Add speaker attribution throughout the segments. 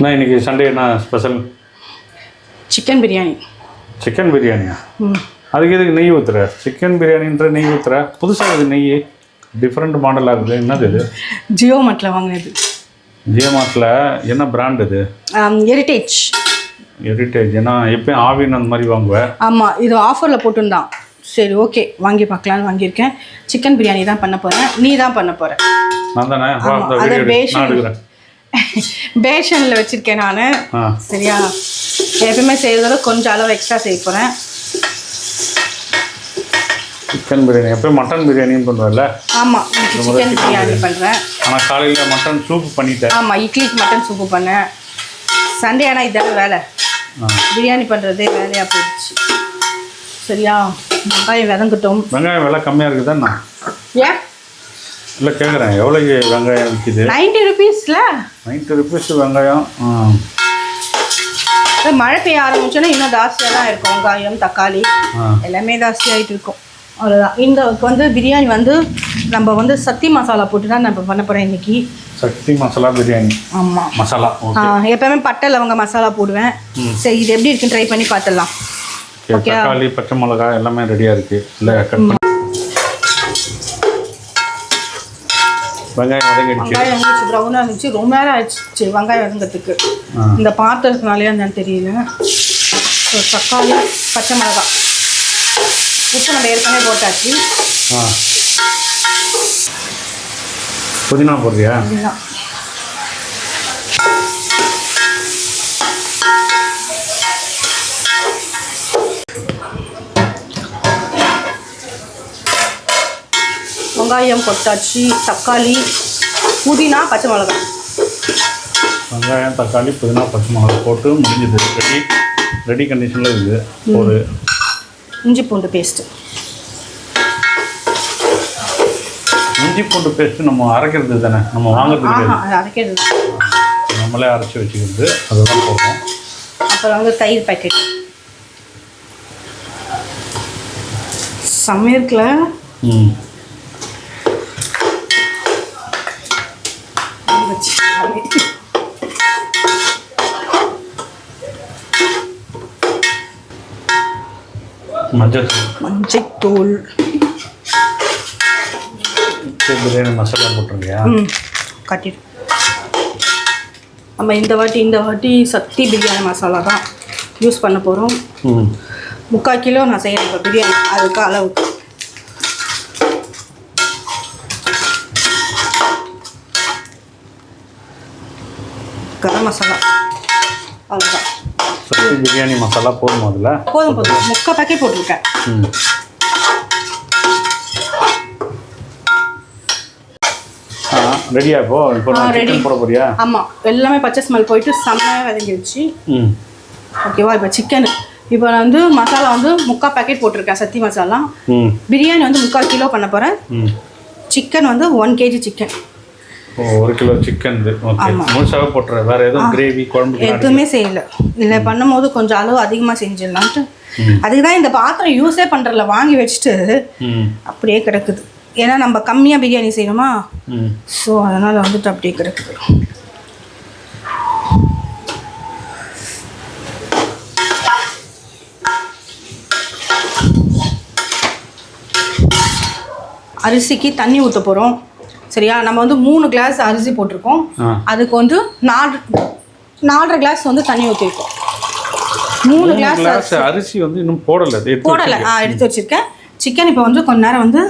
Speaker 1: என்ன இன்னைக்கு சண்டே என்ன ஸ்பெஷல்
Speaker 2: சிக்கன் பிரியாணி
Speaker 1: சிக்கன் பிரியாணியா அதுக்கு எதுக்கு நெய் ஊற்றுற சிக்கன் பிரியாணின்ற நெய் ஊற்றுற புதுசாக இது நெய்? டிஃப்ரெண்ட் மாடலாக இருக்குது. என்னது இது?
Speaker 2: ஜியோ மட்டில் வாங்கினது.
Speaker 1: ஜியோமார்ட்டில் என்ன பிராண்ட் இது?
Speaker 2: ஹெரிட்டேஜ்
Speaker 1: ஹெரிட்டேஜ் ஏன்னா எப்பயும் ஆவின் அந்த மாதிரி வாங்குவேன்
Speaker 2: ஆமாம் இது ஆஃபரில் போட்டிருந்தான். சரி ஓகே வாங்கி பார்க்கலான்னு வாங்கியிருக்கேன். சிக்கன் பிரியாணி தான் பண்ண போகிறேன் நீ தான் பண்ண போகிற
Speaker 1: நான் தானே?
Speaker 2: அதை. பேஷன். பேஷனில் வச்சுருக்கேன் நான். சரியா? எப்பயுமே செய்கிறதோட கொஞ்சம் அளவு எக்ஸ்ட்ரா செய்ய போகிறேன்
Speaker 1: சிக்கன் பிரியாணி எப்பயும் மட்டன் பிரியாணின்னு பண்ணுவேன்ல?
Speaker 2: ஆமாம் சிக்கன் பிரியாணி பண்ணுறேன்
Speaker 1: ஆனால் காலையில் மட்டன் சூப் பண்ணிட்டேன்.
Speaker 2: ஆமாம் இட்லிக்கு மட்டன் சூப்பு பண்ணேன். சண்டே ஆனால் இதான வேலை. பிரியாணி பண்ணுறதே வேலையாக போயிடுச்சு. சரியா? வெங்காயம் வதங்கட்டும்
Speaker 1: வெங்காயம் விலை கம்மியாக இருக்குதாண்ணா?
Speaker 2: ஏன்?
Speaker 1: இல்லை கேட்குறேன். எவ்வளோக்கு வெங்காயம் விற்கிது
Speaker 2: நைன்ட்டி ருபீஸில்?
Speaker 1: நைன்ட்டி ருபீஸ் வெங்காயம்.
Speaker 2: மழை பெய்ய ஆரம்பிச்சோன்னா இன்னும் ஜாஸ்தியாக தான் இருக்கும். வெங்காயம் தக்காளி எல்லாமே ஜாஸ்தியாகிட்டு இருக்கும். அவ்வளோதான் இந்த வந்து பிரியாணி வந்து நம்ம வந்து சத்தி மசாலா போட்டு தான் நம்ம பண்ண போகிறேன் இன்னைக்கு.
Speaker 1: சக்தி மசாலா பிரியாணி.
Speaker 2: ஆமாம்
Speaker 1: மசாலா
Speaker 2: எப்பவுமே பட்டை லவங்க மசாலா போடுவேன். சரி இது எப்படி இருக்குன்னு ட்ரை பண்ணி பார்த்துடலாம்.
Speaker 1: தக்காளி பச்சை மிளகா எல்லாமே ரெடியாக இருக்குது இல்லை கட் பண்ணி வெங்காயம் வதங்கிடுச்சு.
Speaker 2: வெங்காயம் இருந்துச்சு ப்ரௌனாக இருந்துச்சு. ரொம்ப நேரம் ஆயிடுச்சு வெங்காயம் வதங்கிறதுக்கு. இந்த பாத்திரத்தினாலே என்னன்னு தெரியல. தக்காளி பச்சை மிளகா. உப்பு நம்ம ஏற்கனவே போட்டாச்சு.
Speaker 1: புதினா போடுறியா?
Speaker 2: இதுதான் வெங்காயம் கொட்டாச்சு தக்காளி புதினா பச்சை மிளகாய்
Speaker 1: வெங்காயம் தக்காளி புதினா பச்சை மிளகா போட்டு முடிஞ்சது. ரெடி ரெடி கண்டிஷனில் இருக்குது ஒரு
Speaker 2: இஞ்சி பூண்டு பேஸ்ட்டு
Speaker 1: இஞ்சி பூண்டு பேஸ்ட்டு நம்ம அரைக்கிறது தானே? நம்ம வாங்குறது
Speaker 2: அரைக்கிறது
Speaker 1: நம்மளே அரைச்சி வச்சுக்கிறது. அதுதான் போடுறோம்.
Speaker 2: அப்புறம் வந்து தயிர் பாக்கெட் இருக்குல்ல?
Speaker 1: ம். தூள்
Speaker 2: மஞ்சத்தூள்.
Speaker 1: பிரியாணி மசாலா போட்டுருக்கியா?
Speaker 2: ம் கட்டிடு. நம்ம இந்த வாட்டி இந்த வாட்டி சக்தி பிரியாணி மசாலா தான் யூஸ் பண்ண போகிறோம் முக்கால் கிலோ நான் செய்கிறேன் இப்போ பிரியாணி. அதுக்கு அளவுக்கு. கரம் மசாலா. அவ்வளோதான்
Speaker 1: சக்தி பிரியாணி மசாலா போதும் அதில்?
Speaker 2: போதும் போதும். முக்கால் பேக்கெட் போட்டிருக்கேன்.
Speaker 1: ரெடியா இப்போ? இப்போ நான். சிக்கன் போட போறியா?
Speaker 2: ஆமாம் எல்லாமே பச்சை ஸ்மெல் போயிட்டு செம்மையாக வதங்கிடுச்சு
Speaker 1: ம்.
Speaker 2: ஓகேவா இப்போ சிக்கன் இப்போ நான் வந்து மசாலா வந்து முக்கால் பேக்கெட் போட்டிருக்கேன் சத்தி மசாலா.
Speaker 1: ம்.
Speaker 2: பிரியாணி வந்து முக்கால் கிலோ பண்ண போகிறேன்
Speaker 1: ம்.
Speaker 2: சிக்கன் வந்து ஒன் கேஜி சிக்கன்
Speaker 1: ஒரு கிலோ சிக்கன். முழுசாவே போட்டுறேன் வேற எதுவும் கிரேவி குழம்பு
Speaker 2: எதுவுமே செய்யல. இதில் பண்ணும்போது கொஞ்சம் அளவு அதிகமாக செஞ்சிடலான்ட்டு. அதுக்கு தான் இந்த பாத்திரம் யூஸே பண்ணுறல வாங்கி வச்சுட்டு அப்படியே கிடக்குது. ஏன்னா நம்ம கம்மியாக பிரியாணி செய்யணுமா ஸோ அதனால் வந்துட்டு அப்படியே கிடக்குது. அரிசிக்கு தண்ணி ஊற்ற போகிறோம் சரியா? நம்ம வந்து மூணு கிளாஸ் அரிசி போட்டிருக்கோம். அதுக்கு வந்து நாலு நாலரை கிளாஸ் வந்து தண்ணி ஊற்றிருக்கோம் மூணு கிளாஸ்
Speaker 1: அரிசி. வந்து இன்னும் போடல
Speaker 2: போடலை. ஆ எடுத்து வச்சுருக்கேன். சிக்கன் இப்போ வந்து கொஞ்ச நேரம் வந்து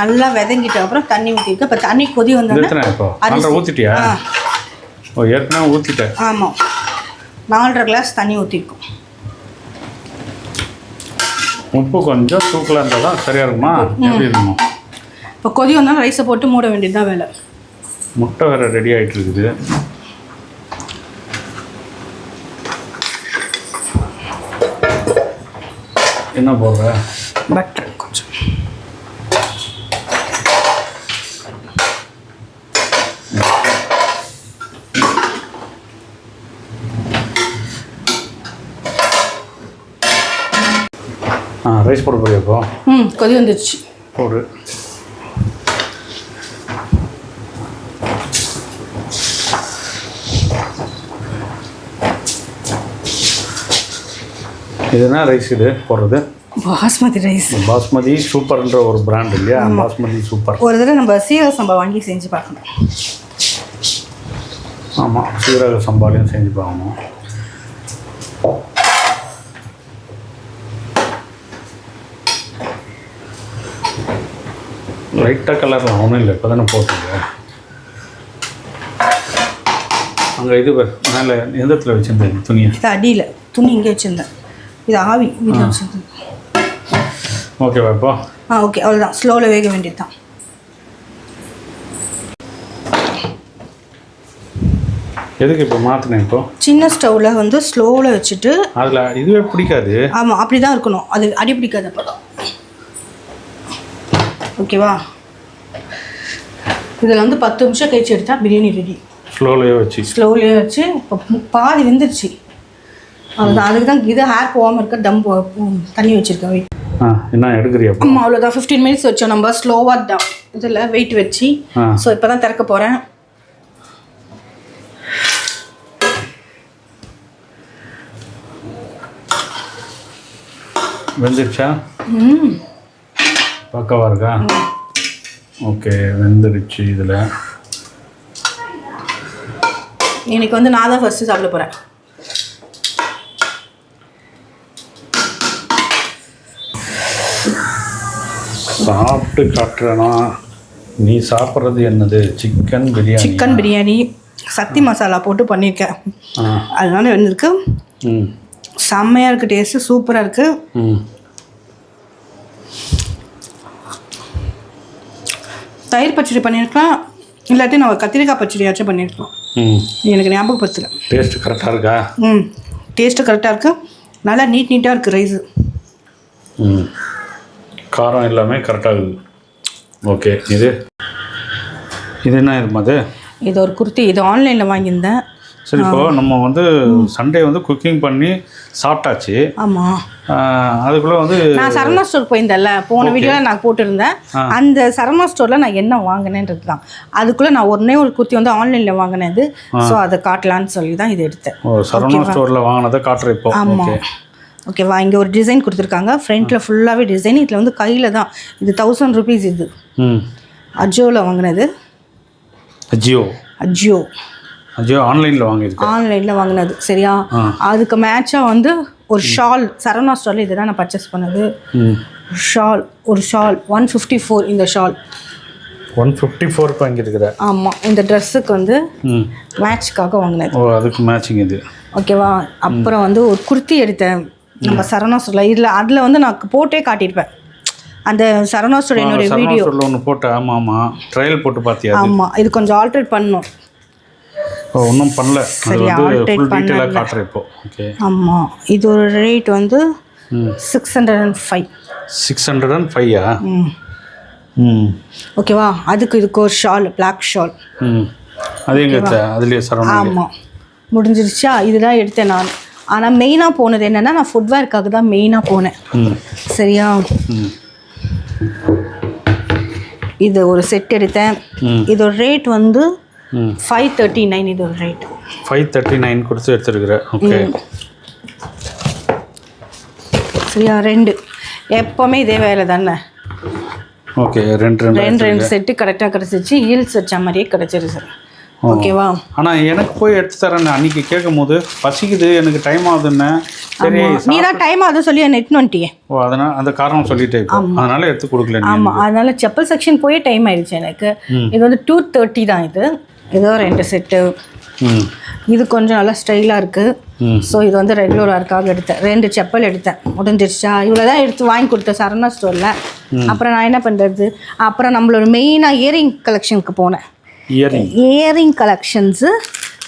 Speaker 2: நல்லா விதங்கிட்ட அப்புறம் தண்ணி ஊற்றிருக்கேன் இப்போ தண்ணி கொதி.
Speaker 1: நாலரை ஊற்றிட்டியா ஓ ஏற்கனவே ஊற்றிட்டேன்
Speaker 2: ஆமாம் நாலரை கிளாஸ் தண்ணி ஊற்றிருக்கோம்
Speaker 1: உப்பு கொஞ்சம் தூக்கலாக இருந்தால் தான் சரியாக இருக்குமா எப்படி இருக்குமா?
Speaker 2: இப்போ கொதி வந்தாலும் ரைஸை போட்டு மூட வேண்டியது தான் வேலை.
Speaker 1: முட்டை வேறு ரெடி ஆகிட்டு இருக்குது என்ன போடுற?
Speaker 2: பட்டர் கொஞ்சம்.
Speaker 1: ஆ ரைஸ் போட போறியா இப்போ?
Speaker 2: ம் கொதி வந்துடுச்சு
Speaker 1: போடு. இதுனா ரைஸ் இது போடுறது.
Speaker 2: பாஸ்மதி ரைஸ்.
Speaker 1: பாஸ்மதி சூப்பர்ன்ற ஒரு பிராண்ட் இல்லையா? பாஸ்மதி சூப்பர்.
Speaker 2: ஒரு தடவை நம்ம சீரக சம்பா வாங்கி செஞ்சு பார்க்கணும்.
Speaker 1: ஆமாம் சீரக சம்பாலையும் செஞ்சு பார்க்கணும். லைட்டாக கலரில் ஒன்றும் இல்லை இப்போ தானே போட்டுங்க அங்கே இது மேலே எந்தத்தில் வச்சுருந்தேன் துணியை?
Speaker 2: அடியில் துணி இங்கே வச்சுருந்தேன். இது ஆவி
Speaker 1: ஓகேவா இப்போ?
Speaker 2: ஆ ஓகே அவ்வளோதான் ஸ்லோவில் வேக வேண்டியது தான்.
Speaker 1: எதுக்கு இப்போ மாற்றினேன் இப்போ?
Speaker 2: சின்ன ஸ்டவ்வில் வந்து ஸ்லோவில் வச்சுட்டு
Speaker 1: அதில் இதுவே பிடிக்காது.
Speaker 2: ஆமாம் அப்படி தான் இருக்கணும். அது அடி பிடிக்காது அப்போ. தான் ஓகேவா இதில் வந்து பத்து நிமிஷம் கழிச்சு எடுத்தால் பிரியாணி ரெடி
Speaker 1: ஸ்லோலையே வச்சு.
Speaker 2: ஸ்லோவிலே வச்சு இப்போ பாதி வெந்துருச்சு. அதுதான் அதுக்கு தான் இது ஹேர் போகாமல் இருக்க டம் தண்ணி வச்சுருக்கேன் வெயிட்
Speaker 1: என்ன எடுக்கிறியா
Speaker 2: ஆமாம் அவ்வளோதான் ஃபிஃப்டீன் மினிட்ஸ் வச்சோம் நம்ம. ஸ்லோவாக தான் இதில் வெயிட் வச்சு. ஸோ இப்போ தான் திறக்க போகிறேன்
Speaker 1: வெந்துருச்சா
Speaker 2: ம்.
Speaker 1: பக்கவா இருக்கா? ஓகே வெந்துருச்சு இதில்.
Speaker 2: இன்னைக்கு வந்து நான் தான் ஃபஸ்ட்டு சாப்பிட போகிறேன்
Speaker 1: சாப்பிட்டு காட்டுறேனா? நீ சாப்பிட்றது என்னது? Chicken biryani
Speaker 2: chicken biryani. சக்தி மசாலா போட்டு பண்ணியிருக்கேன். அதனால வந்துருக்கு.
Speaker 1: ம்.
Speaker 2: செம்மையாக இருக்குது டேஸ்ட்டு. சூப்பராக இருக்குது
Speaker 1: ம்.
Speaker 2: தயிர் பச்சடி பண்ணியிருக்கலாம். இல்லாட்டி நான் கத்திரிக்காய் பச்சடியாச்சும் பண்ணியிருக்கலாம்.
Speaker 1: ம்.
Speaker 2: எனக்கு ஞாபகப்படுத்தல.
Speaker 1: டேஸ்ட் கரெக்டாக இருக்கா?
Speaker 2: ம். டேஸ்ட்டு கரெக்டாக இருக்குது நல்லா நீட் நீட்டாக இருக்குது ரைஸு.
Speaker 1: ம். காரம் எல்லாமே கரெக்டாக ஓகே இது? இது என்ன இது அது
Speaker 2: இது ஒரு குர்த்தி இது ஆன்லைனில் வாங்கியிருந்தேன்.
Speaker 1: சரி இப்போ நம்ம வந்து சண்டே வந்து குக்கிங் பண்ணி சாப்பிட்டாச்சு.
Speaker 2: ஆமாம்
Speaker 1: அதுக்குள்ளே வந்து
Speaker 2: நான் சரவணா ஸ்டோர் போயிருந்தேன்ல போன வீடியோவில் நான் போட்டிருந்தேன். அந்த சரவணா ஸ்டோரில் நான் என்ன வாங்கினேன்றது தான். அதுக்குள்ளே நான் உடனே ஒரு குர்த்தி வந்து ஆன்லைனில் வாங்கினது. ஸோ அதை காட்டலான்னு சொல்லி தான் இது எடுத்தேன்.
Speaker 1: ஓ சரவணா ஸ்டோரில் வாங்கினதை காட்டுறேன் இப்போ. ஓகே
Speaker 2: ஓகேவா இங்கே ஒரு டிசைன் கொடுத்துருக்காங்க. ஃப்ரண்ட்டில் ஃபுல்லாகவே டிசைன் இதில் வந்து கையில் தான். இது தௌசண்ட் ருபீஸ் இது.
Speaker 1: ம்.
Speaker 2: அஜோவில் வாங்கினது.
Speaker 1: அஜியோ
Speaker 2: அஜியோ
Speaker 1: அஜியோ ஆன்லைனில் வாங்கியிருக்கேன்.
Speaker 2: ஆன்லைனில் வாங்கினது. சரியா. அதுக்கு மேட்சாக வந்து ஒரு ஷால் சரவணா ஸ்டோரில் இதுதான் நான் பர்ச்சேஸ் பண்ணது.
Speaker 1: ம்.
Speaker 2: ஷால் ஒரு ஷால் ஒன் ஃபிஃப்டி ஃபோர் இந்த ஷால்
Speaker 1: ஒன் ஃபிஃப்டி ஃபோருக்கு வாங்கியிருக்கிற.
Speaker 2: ஆமாம் இந்த ட்ரெஸ்ஸுக்கு வந்து
Speaker 1: ம்.
Speaker 2: மேட்ச்க்காக வாங்கினது.
Speaker 1: ஓ அதுக்கு மேட்சிங் இது.
Speaker 2: ஓகேவா அப்புறம் வந்து ஒரு குர்த்தி எடுத்தேன். நம்ம சரவணா ஸ்டோரில் இதில் அதில் வந்து நான் போட்டே காட்டியிருப்பேன். அந்த என்னுடைய
Speaker 1: சரவணா
Speaker 2: வீடியோ
Speaker 1: ஒன்று போட்டேன். ஆமாம் ஆமாம் ட்ரையல் போட்டு பார்த்தியா
Speaker 2: ஆமாம் இது கொஞ்சம் ஆல்ட்ரேட் பண்ணணும்.
Speaker 1: ஓ ஒன்றும் பண்ணல.
Speaker 2: சரி,
Speaker 1: டீட்டெயிலாக
Speaker 2: பண்ணல.
Speaker 1: காட்டுறேன் இப்போ. ஓகே
Speaker 2: ஆமாம் இது ஒரு ரேட் வந்து six hundred and five
Speaker 1: six hundred and ஃபைவா
Speaker 2: ம்.
Speaker 1: ம்.
Speaker 2: ஓகேவா அதுக்கு இதுக்கு ஒரு ஷால் பிளாக் ஷால்
Speaker 1: ம். அது எங்கே அதுலேயே சரவணா
Speaker 2: ஆமாம் முடிஞ்சிருச்சா? இதுதான் எடுத்தேன் நான். ஆனால் மெயினாக போனது என்னென்னா நான் ஃபுட்வேர்க்காக தான் மெயினாக போனேன். சரியா? இது ஒரு செட் எடுத்தேன். இதோட ரேட் வந்து ஃபைவ் தேர்ட்டி நைன் இதோட ரேட்
Speaker 1: ஃபைவ் தேர்ட்டி நைன் கொடுத்து எடுத்துருக்குற ஓகே
Speaker 2: சரியா? ரெண்டு. எப்போவுமே இதே வேலை தானே?
Speaker 1: ஓகே ரெண்டு ரெண்டு
Speaker 2: ரெண்டு ரெண்டு செட்டு கரெக்டாக கிடச்சிச்சு. ஹீல்ஸ் வச்ச மாதிரியே கிடச்சிருச்சு. ஓகேவா?
Speaker 1: ஆனால் எனக்கு போய் எடுத்து தரேன் அன்னைக்கு கேட்கும் போது பசிக்குது எனக்கு டைம் ஆகுதுன்னு. சரி
Speaker 2: நீ தான் டைம் அதை சொல்லி நெட் வந்துட்டியே.
Speaker 1: ஓ அதனால் அந்த காரணம் சொல்லிட்டே அதனால எடுத்து கொடுக்கல
Speaker 2: ஆமாம் அதனால செப்பல் செக்ஷன் போயே டைம் ஆயிடுச்சு எனக்கு. இது வந்து டூ தேர்ட்டி தான் இது. ஏதோ ரெண்டு செட்டு இது கொஞ்சம் நல்லா ஸ்டைலாக இருக்குது ஸோ இது வந்து ரெகுலர் ஒர்க்காக எடுத்தேன். ரெண்டு செப்பல் எடுத்தேன். முடிஞ்சிருச்சா? இவ்வளோ தான் எடுத்து வாங்கி கொடுத்தேன். சரணா ஸ்டோரில் அப்புறம் நான் என்ன பண்ணுறது அப்புறம் நம்மளோட மெயினாக இயரிங் கலெக்ஷனுக்கு போனேன்.
Speaker 1: இயரிங்
Speaker 2: இயரிங் கலெக்ஷன்ஸு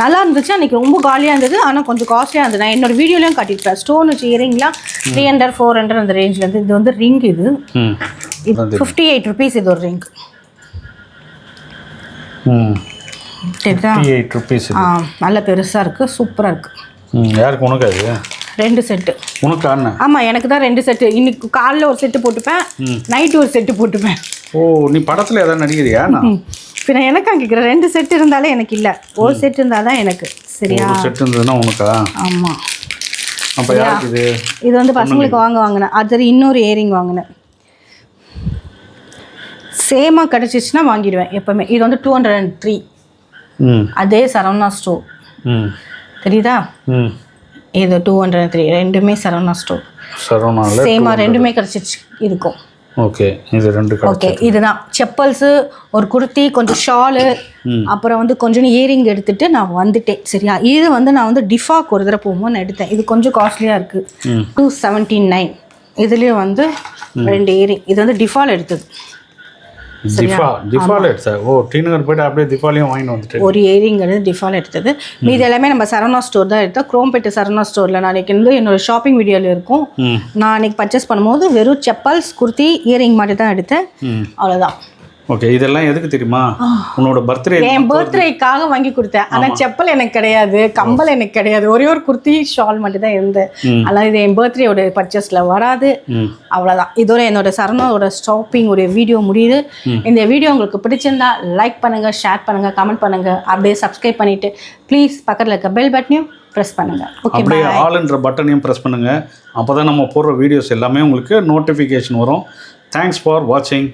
Speaker 2: நல்லா இருந்துச்சு. அன்றைக்கி ரொம்ப காலியாக இருந்தது. ஆனால் கொஞ்சம் காஸ்ட்லியாக இருந்தது. நான் என்னோட வீடியோலையும் காட்டியிருப்பேன். ஸ்டோன் வச்சு இயரிங்லாம் த்ரீ ஹண்ட்ரட் ஃபோர் ஹண்ட்ரட் அந்த ரேஞ்சில் இது வந்து ரிங் இது. ஃபிஃப்டி எயிட் ருபீஸ் இது ஒரு ரிங் ஆ நல்ல பெருசாக இருக்குது சூப்பராக இருக்குது
Speaker 1: யாருக்கு? உனக்கு அது
Speaker 2: ரெண்டு செட்டு
Speaker 1: உனக்கு
Speaker 2: ஆமாம் எனக்கு தான் ரெண்டு செட்டு இன்னைக்கு காலைல ஒரு செட்டு போட்டுப்பேன். நைட்டு ஒரு செட்டு போட்டுப்பேன்.
Speaker 1: ஓ நீ படத்தில் எதாவது நடிக்கிறியா
Speaker 2: பின்ன எனக்கு கேட்குறேன் ரெண்டு செட் இருந்தாலே எனக்கு இல்லை. ஒரு செட் இருந்தால் தான் எனக்கு. சரியா?
Speaker 1: செட் இருந்ததுன்னா உனக்கா?
Speaker 2: ஆமாம்
Speaker 1: அப்போ யாருக்கு இது?
Speaker 2: வந்து பசங்களுக்கு வாங்க வாங்கினேன். அது இன்னொரு இயரிங் வாங்கினேன். சேமாக கிடச்சிச்சின்னா வாங்கிடுவேன் எப்போவுமே. இது வந்து டூ ஹண்ட்ரட் அண்ட் த்ரீ
Speaker 1: ம்.
Speaker 2: அதே சரவணா ஸ்டோர் தெரியுதா?
Speaker 1: ம்.
Speaker 2: இது டூ ஹண்ட்ரட் த்ரீ ரெண்டுமே சரவணா ஸ்டோர் சேமாக ரெண்டுமே கிடச்சிச்சு இருக்கும்.
Speaker 1: ஓகே இது ரெண்டு
Speaker 2: ஓகே இதுதான். செப்பல்ஸு ஒரு குர்த்தி கொஞ்சம் ஷாலு அப்புறம் வந்து கொஞ்சம் இயரிங் எடுத்துட்டு நான் வந்துட்டேன் சரியா? இது வந்து நான் வந்து டிஃபாக் ஒரு தடவை போகும்போது நான் எடுத்தேன். இது கொஞ்சம் காஸ்ட்லியாக இருக்குது டூ செவன்ட்டி நைன் இதுலேயும் வந்து ரெண்டு இயரிங் இது வந்து டிஃபால் எடுத்தது.
Speaker 1: திஃபா திஃபால எடுத்த ஓ டி நகர் போயிட்டு அப்படியே திஃபாலையும் வாங்கிட்டு வந்துட்டு
Speaker 2: ஒரு வந்து டிஃபால் எடுத்தது. மீது எல்லாமே நம்ம சரவணா ஸ்டோர் தான் எடுத்தோம். குரோம்பேட்டை சரவணா ஸ்டோரில் நாளைக்கு வந்து என்னோட ஷாப்பிங் வீடியோவில் இருக்கும். நான் அன்னைக்கு பர்ச்சேஸ் பண்ணும்போது வெறும் செப்பல்ஸ் குர்த்தி இயரிங் மட்டும் தான் எடுத்தேன் அவ்வளோதான்
Speaker 1: ஓகே இதெல்லாம் எதுக்கு தெரியுமா? உன்னோட பர்த்டே
Speaker 2: என் பர்த்டேக்காக வாங்கி கொடுத்தேன். ஆனா செப்பல் எனக்கு கிடையாது கம்பல் எனக்கு கிடையாது. ஒரே ஒரு குர்த்தி ஷால் மட்டும் தான் இருந்தது அதனால இது என் பர்த்டேயோட பர்ச்சேஸ்ல வராது.
Speaker 1: ம்.
Speaker 2: அவ்வளவுதான். இதோட என்னோட சரணோட ஷாப்பிங் உடைய வீடியோ முடியுது. இந்த வீடியோ உங்களுக்கு பிடிச்சிருந்தா லைக் பண்ணுங்க ஷேர் பண்ணுங்க கமெண்ட் பண்ணுங்க. அப்படியே சப்ஸ்கிரைப் பண்ணிட்டு ப்ளீஸ் பக்கத்துல இருக்க பெல் பட்டனையும் ப்ரெஸ் பண்ணுங்க. ஓகே
Speaker 1: அப்படியே ஆல்ன்ற பட்டனையும் ப்ரெஸ் பண்ணுங்கள் அப்போ தான் நம்ம போடுற வீடியோஸ் எல்லாமே உங்களுக்கு நோட்டிஃபிகேஷன் வரும். தேங்க்ஸ் ஃபார் வாட்சிங்